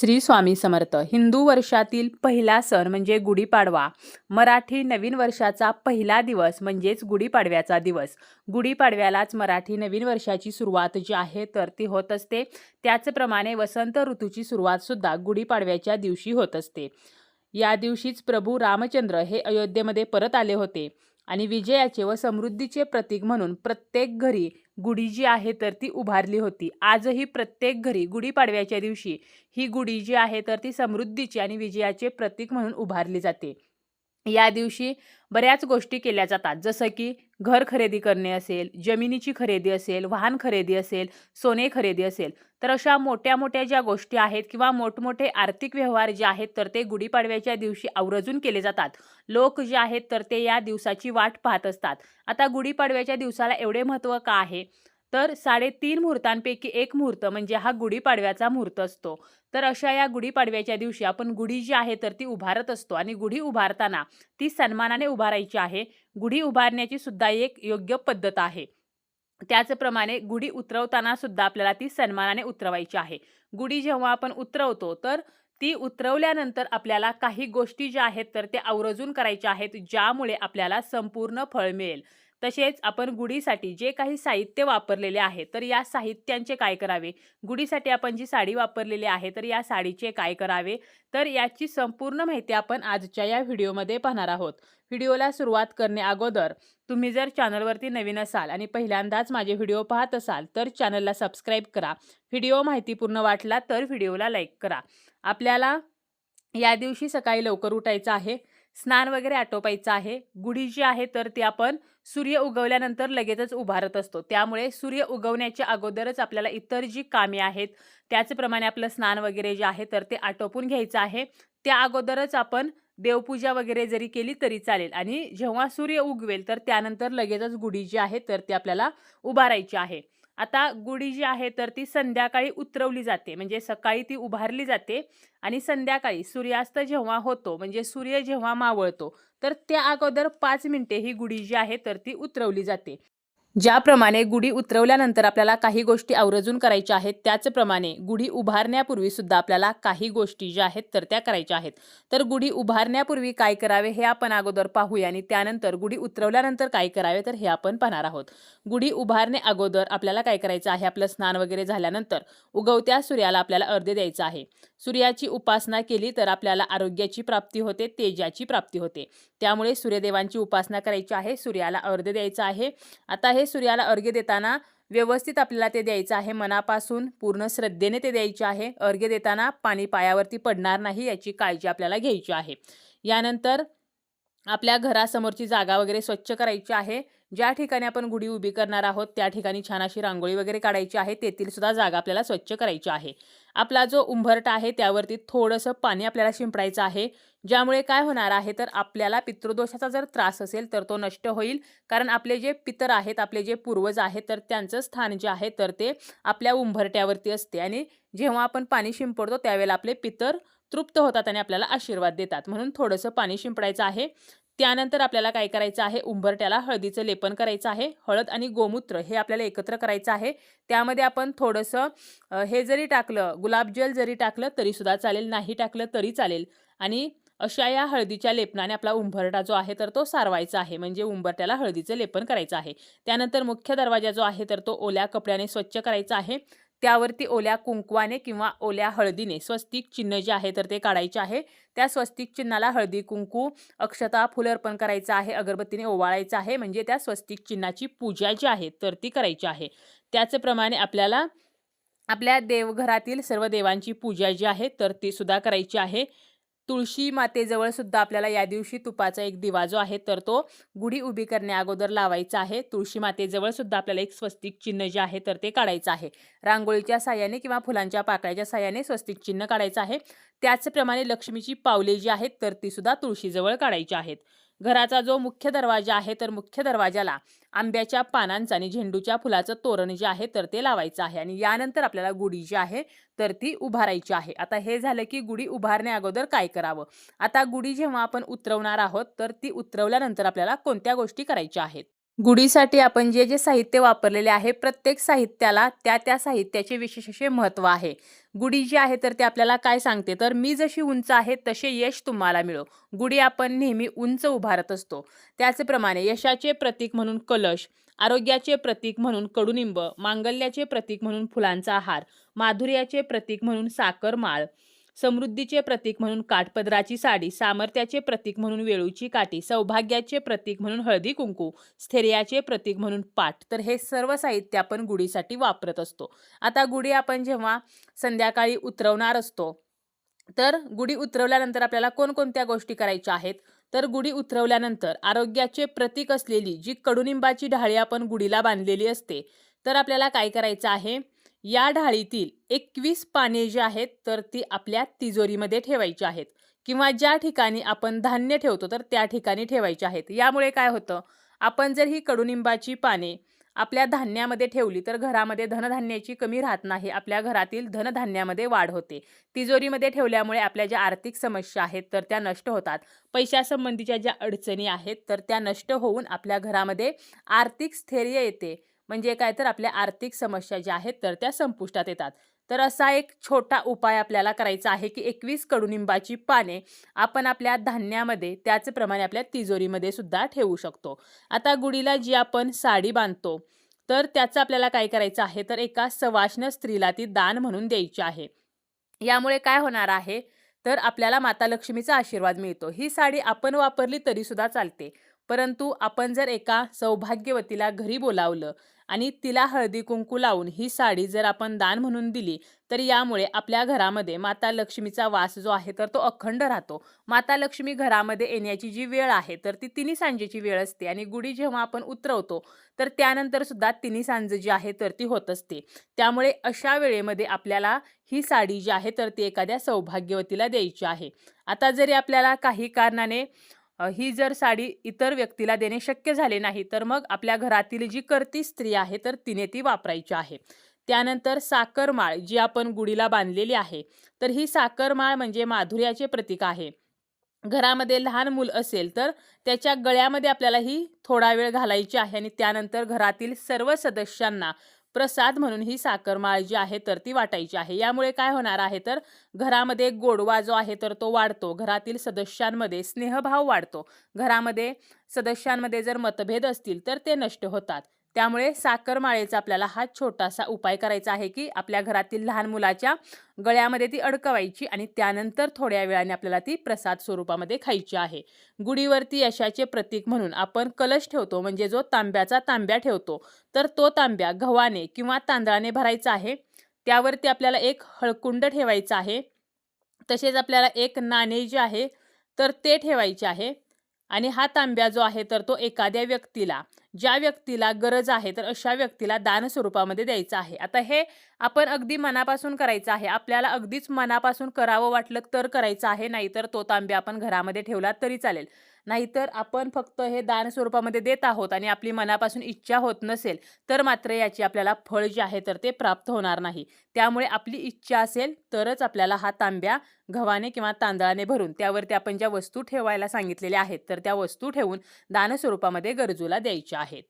श्री स्वामी समर्थ. हिंदू वर्षातील पहिला सण म्हणजे गुढीपाडवा. मराठी नवीन वर्षाचा पहिला दिवस म्हणजेच गुढीपाडव्याचा दिवस. गुढीपाडव्यालाच मराठी नवीन वर्षाची सुरुवात जी आहे तर ती होत असते. त्याचप्रमाणे वसंत ऋतूची सुरुवातसुद्धा गुढीपाडव्याच्या दिवशी होत असते. या दिवशीच प्रभू रामचंद्र हे अयोध्येमध्ये परत आले होते. आणि विजयाचे व समृद्धीचे प्रतीक म्हणून प्रत्येक घरी गुढी जी आहे तर ती उभारली होती. आजही प्रत्येक घरी गुढीपाडव्याच्या दिवशी ही गुढी जी आहे तर ती समृद्धीची आणि विजयाचे प्रतीक म्हणून उभारली जाते. या दिवशी बऱ्याच गोष्टी केल्या जातात. जसं की घर खरेदी करणे असेल जमिनीची खरेदी असेल वाहन खरेदी असेल सोने खरेदी असेल तर अशा मोठ्या मोठ्या ज्या गोष्टी आहेत किंवा मोठमोठे आर्थिक व्यवहार जे आहेत तर ते गुढीपाडव्याच्या दिवशी आवर्जून केले जातात. लोक जे आहेत तर ते या दिवसाची वाट पाहत असतात. आता गुढीपाडव्याच्या दिवसाला एवढे महत्त्व का आहे? तर साडेतीन मुहूर्तांपैकी एक मुहूर्त म्हणजे हा गुढीपाडव्याचा मुहूर्त असतो. तर अशा या गुढीपाडव्याच्या दिवशी आपण गुढी जी आहे तर ती उभारत असतो आणि गुढी उभारताना ती सन्मानाने उभारायची आहे. गुढी उभारण्याची सुद्धा एक योग्य पद्धत आहे. त्याचप्रमाणे गुढी उतरवताना सुद्धा आपल्याला ती सन्मानाने उतरवायची आहे. गुढी जेव्हा आपण उतरवतो तर ती उतरवल्यानंतर आपल्याला काही गोष्टी ज्या आहेत तर ते आवर्जून करायच्या आहेत ज्यामुळे आपल्याला संपूर्ण फळ मिळेल. तसेच आपण गुढीसाठी जे काही साहित्य वापरलेले आहे तर या साहित्यांचे काय करावे? गुढीसाठी आपण जी साडी वापरलेली आहे तर या साडीचे काय करावे? तर याची संपूर्ण माहिती आपण आजच्या या व्हिडिओमध्ये पाहणार आहोत. व्हिडिओला सुरुवात करणे अगोदर तुम्ही जर चॅनलवरती नवीन असाल आणि पहिल्यांदाच माझे व्हिडिओ पाहत असाल तर चॅनलला सबस्क्राईब करा. व्हिडिओ माहितीपूर्ण वाटला तर व्हिडिओला लाईक करा. आपल्याला या दिवशी सकाळी लवकर उठायचं आहे स्नान वगैरे आटोपायचं आहे. गुढी जी आहे तर ती आपण सूर्य उगवल्यानंतर लगेचच उभारत असतो. त्यामुळे सूर्य उगवण्याच्या अगोदरच आपल्याला इतर जी कामे आहेत त्याचप्रमाणे आपलं स्नान वगैरे जे आहे तर ते आटोपून घ्यायचं आहे. त्या अगोदरच आपण देवपूजा वगैरे जरी केली तरी चालेल. आणि जेव्हा सूर्य उगवेल तर त्यानंतर लगेचच गुढी जी आहे तर ती आपल्याला उभारायची आहे. आता गुढी जी आहे तर ती संध्याकाळी उतरवली जाते. म्हणजे सकाळी ती उभारली जाते आणि संध्याकाळी सूर्यास्त जेव्हा होतो म्हणजे सूर्य जेव्हा मावळतो तर त्या अगोदर पाच मिनिटे ही गुढी जी आहे तर ती उतरवली जाते. ज्याप्रमाणे गुढी उतरवल्यानंतर आपल्याला काही गोष्टी आवर्जून करायच्या आहेत त्याचप्रमाणे गुढी उभारण्यापूर्वी सुद्धा आपल्याला काही गोष्टी ज्या आहेत तर त्या करायच्या आहेत. तर गुढी उभारण्यापूर्वी काय करावे हे आपण अगोदर पाहूया आणि त्यानंतर गुढी उतरवल्यानंतर काय करावे तर हे आपण पाहणार आहोत. गुढी उभारणे अगोदर आपल्याला काय करायचं आहे? आपलं स्नान वगैरे झाल्यानंतर उगवत्या सूर्याला आपल्याला अर्धे द्यायचं आहे. सूर्याची उपासना केली तर आपल्याला आरोग्याची प्राप्ती होते तेजाची प्राप्ती होते. त्यामुळे सूर्यदेवांची उपासना करायची आहे सूर्याला अर्धे द्यायचं आहे. आता हे सूर्याला अर्घ्य देताना व्यवस्थित आपल्याला ते द्यायचं आहे. मनापासून पूर्ण श्रद्धेने ते द्यायचे आहे. अर्घ्य देताना पाणी पायावरती पडणार नाही याची काळजी आपल्याला घ्यायची आहे. यानंतर आपल्या घरासमोरची जागा वगैरे स्वच्छ करायची आहे. ज्या ठिकाणी आपण गुढी उभी करणार आहोत त्या ठिकाणी छान अशी रांगोळी वगैरे काढायची आहे. तेथील सुद्धा जागा आपल्याला स्वच्छ करायची आहे. आपला जो उंभरटा आहे त्यावरती थोडंसं पाणी आपल्याला शिंपडायचं आहे. ज्यामुळे काय होणार आहे तर आपल्याला पितृदोषाचा जर त्रास असेल तर तो नष्ट होईल. कारण आपले जे पितर आहेत आपले जे पूर्वज आहेत तर त्यांचं स्थान जे आहे तर ते आपल्या उंभरट्यावरती असते. आणि जेव्हा आपण पाणी शिंपडतो त्यावेळेला आपले पितर तृप्त होतात आणि आपल्याला आशीर्वाद देतात. म्हणून थोडंसं पाणी शिंपडायचं आहे. त्यानंतर आपल्याला काय करायचं आहे? उंबरट्याला हळदीचं लेपन करायचं आहे. हळद आणि गोमूत्र हे आपल्याला एकत्र करायचं आहे. त्यामध्ये आपण थोडंसं हे जरी टाकलं गुलाबजल जरी टाकलं तरीसुद्धा चालेल. नाही टाकलं तरी चालेल. आणि अशा या हळदीच्या लेपनाने आपला उंबरटा जो आहे तर तो सारवायचा आहे. म्हणजे उंबरट्याला हळदीचं लेपन करायचं आहे. त्यानंतर मुख्य दरवाजा जो आहे तर तो ओल्या कपड्याने स्वच्छ करायचा आहे. त्यावरती ओल्या कुंकवाने किंवा ओल्या हळदीने स्वस्तिक चिन्ह जे आहे तर ते काढायचे आहे. त्या स्वस्तिक चिन्हाला हळदी कुंकू अक्षता फुलं अर्पण करायचं आहे अगरबत्तीने ओवाळायचं आहे. म्हणजे त्या स्वस्तिक चिन्हाची पूजा जी आहे तर ती करायची आहे. त्याचप्रमाणे आपल्याला आपल्या देवघरातील सर्व देवांची पूजा जी आहे तर ती सुद्धा करायची आहे. तुळशी मातेजवळ सुद्धा आपल्याला या दिवशी तुपाचा एक दिवा जो आहे तर तो गुढी उभी करण्या अगोदर लावायचा आहे. तुळशी मातेजवळ सुद्धा आपल्याला एक स्वस्तिक चिन्ह जे आहे तर ते काढायचं आहे. रांगोळीच्या साह्याने किंवा फुलांच्या पाकळ्याच्या साह्याने स्वस्तिक चिन्ह काढायचं आहे. त्याचप्रमाणे लक्ष्मीची पावले जी आहेत तर ती सुद्धा तुळशीजवळ काढायची आहेत. घराचा जो मुख्य दरवाजा आहे तर मुख्य दरवाजाला आंब्याच्या पानांचं आणि झेंडूच्या फुलाचं तोरण जे आहे तर ते लावायचं आहे. आणि यानंतर आपल्याला गुढी जी आहे तर ती उभारायची आहे. आता हे झालं की गुढी उभारण्या अगोदर काय करावं? आता गुढी जेव्हा आपण उतरवणार आहोत तर ती उतरवल्यानंतर आपल्याला कोणत्या गोष्टी करायच्या आहेत? गुढीसाठी आपण जे जे साहित्य वापरलेले आहे प्रत्येक साहित्याला त्या त्या साहित्याचे विशेष असे महत्त्व आहे. गुढी जी आहे तर ते आपल्याला काय सांगते? तर मी जशी उंच आहे तसे यश तुम्हाला मिळो. गुढी आपण नेहमी उंच उभारत असतो. त्याचप्रमाणे यशाचे प्रतीक म्हणून कलश आरोग्याचे प्रतीक म्हणून कडुनिंब मांगल्याचे प्रतीक म्हणून फुलांचा हार माधुर्याचे प्रतीक म्हणून साखर माळ समृद्धीचे प्रतीक म्हणून काठपदराची साडी सामर्थ्याचे प्रतीक म्हणून वेळूची काठी सौभाग्याचे प्रतीक म्हणून हळदी कुंकू स्थैर्याचे प्रतीक म्हणून पाठ. तर हे सर्व साहित्य आपण गुढीसाठी वापरत असतो. आता गुढी आपण जेव्हा संध्याकाळी उतरवणार असतो तर गुढी उतरवल्यानंतर आपल्याला कोणकोणत्या गोष्टी करायच्या आहेत? तर गुढी उतरवल्यानंतर आरोग्याचे प्रतीक असलेली जी कडुनिंबाची ढाळी आपण गुढीला बांधलेली असते तर आपल्याला काय करायचं आहे? या ढाळीतील एकवीस पाने जी आहेत तर ती आपल्या तिजोरीमध्ये ठेवायची आहेत. किंवा ज्या ठिकाणी आपण धान्य ठेवतो तर त्या ठिकाणी ठेवायची आहेत. यामुळे काय होतं आपण जर ही कडुनिंबाची पाने आपल्या धान्यामध्ये ठेवली तर घरामध्ये धनधान्याची कमी राहत नाही. आपल्या घरातील धनधान्यामध्ये वाढ होते. तिजोरीमध्ये ठेवल्यामुळे आपल्या ज्या आर्थिक समस्या आहेत तर त्या नष्ट होतात. पैशासंबंधीच्या ज्या अडचणी आहेत तर त्या नष्ट होऊन आपल्या घरामध्ये आर्थिक स्थैर्य येते. म्हणजे काय तर आपल्या आर्थिक समस्या ज्या आहेत तर त्या संपुष्टात येतात. तर असा एक छोटा उपाय आपल्याला करायचा आहे की एकवीस कडुनिंबाची पाने आपण आपल्या धान्यामध्ये त्याचप्रमाणे आपल्या तिजोरीमध्ये सुद्धा ठेवू शकतो. आता गुढीला जी आपण साडी बांधतो तर त्याचं आपल्याला काय करायचं आहे तर एका सवाष्ण स्त्रीला ती दान म्हणून द्यायची आहे. यामुळे काय होणार आहे तर आपल्याला माता लक्ष्मीचा आशीर्वाद मिळतो. ही साडी आपण वापरली तरीसुद्धा चालते. परंतु आपण जर एका सौभाग्यवतीला घरी बोलावलं आणि तिला हळदी कुंकू लावून ही साडी जर आपण दान म्हणून दिली तर यामुळे आपल्या घरामध्ये माता लक्ष्मीचा वास जो आहे तर तो अखंड राहतो. माता लक्ष्मी घरामध्ये येण्याची जी वेळ आहे तर ती तिन्ही सांजेची वेळ असते आणि गुढी जेव्हा आपण उतरवतो तर त्यानंतर सुद्धा तिन्ही सांज जी आहे तर ती होत असते. त्यामुळे अशा वेळेमध्ये आपल्याला ही साडी जी आहे तर ती एखाद्या सौभाग्यवतीला द्यायची आहे. आता जरी आपल्याला काही कारणाने ही जर साडी इतर व्यक्तीला देणे शक्य झाले नाही तर मग आपल्या घरातील जी करती स्त्री आहे तर तिने ती वापरायची आहे. त्यानंतर साखरमाळ जी आपण गुढीला बांधलेली आहे तर ही साखरमाळ म्हणजे माधुर्याचे प्रतीक आहे. घरामध्ये लहान मूल असेल तर त्याच्या गळ्यामध्ये आपल्याला ही थोडा वेळ घालायची आहे आणि त्यानंतर घरातील सर्व सदस्यांना प्रसाद म्हणून ही साखरमाळ जी आहे तर ती वाटायची आहे. यामुळे काय होणार आहे तर घरामध्ये गोडवा जो आहे तर तो वाढतो. घरातील सदस्यांमध्ये स्नेहभाव वाढतो. घरामध्ये सदस्यांमध्ये जर मतभेद असतील तर ते नष्ट होतात. त्यामुळे साखरमाळेचा आपल्याला हा छोटासा उपाय करायचा आहे की आपल्या घरातील लहान मुलाच्या गळ्यामध्ये ती अडकवायची आणि त्यानंतर थोड्या वेळाने आपल्याला ती प्रसाद स्वरूपामध्ये खायची आहे. गुढीवरती यशाचे प्रतीक म्हणून आपण कलश ठेवतो म्हणजे जो तांब्याचा तांब्या ठेवतो तर तो तांब्या गव्हाने किंवा तांदळाने भरायचा आहे. त्यावरती आपल्याला एक हळकुंड ठेवायचं आहे. तसेच आपल्याला एक नाणे जे आहे तर ते ठेवायचे आहे. आणि हा तांब्या जो आहे तर तो एखाद्या व्यक्तीला ज्या व्यक्तीला गरज आहे तर अशा व्यक्तीला दान स्वरूपामध्ये द्यायचं आहे. आता हे आपण अगदी मनापासून करायचं आहे. आपल्याला अगदीच मनापासून करावं वाटलं तर करायचं आहे नाहीतर तो तांब्या आपण घरामध्ये ठेवला तरी चालेल. नाहीतर आपण फक्त हे दान स्वरूपामध्ये देत आहोत आणि आपली मनापासून इच्छा होत नसेल तर मात्र याची आपल्याला फळ जे आहे तर ते प्राप्त होणार नाही. त्यामुळे आपली इच्छा असेल तरच आपल्याला हा तांब्या गव्हाने किंवा तांदळाने भरून त्यावरती आपण ज्या वस्तू ठेवायला सांगितलेल्या आहेत तर त्या वस्तू ठेवून दान स्वरूपामध्ये गरजूला द्यायच्या आहेत.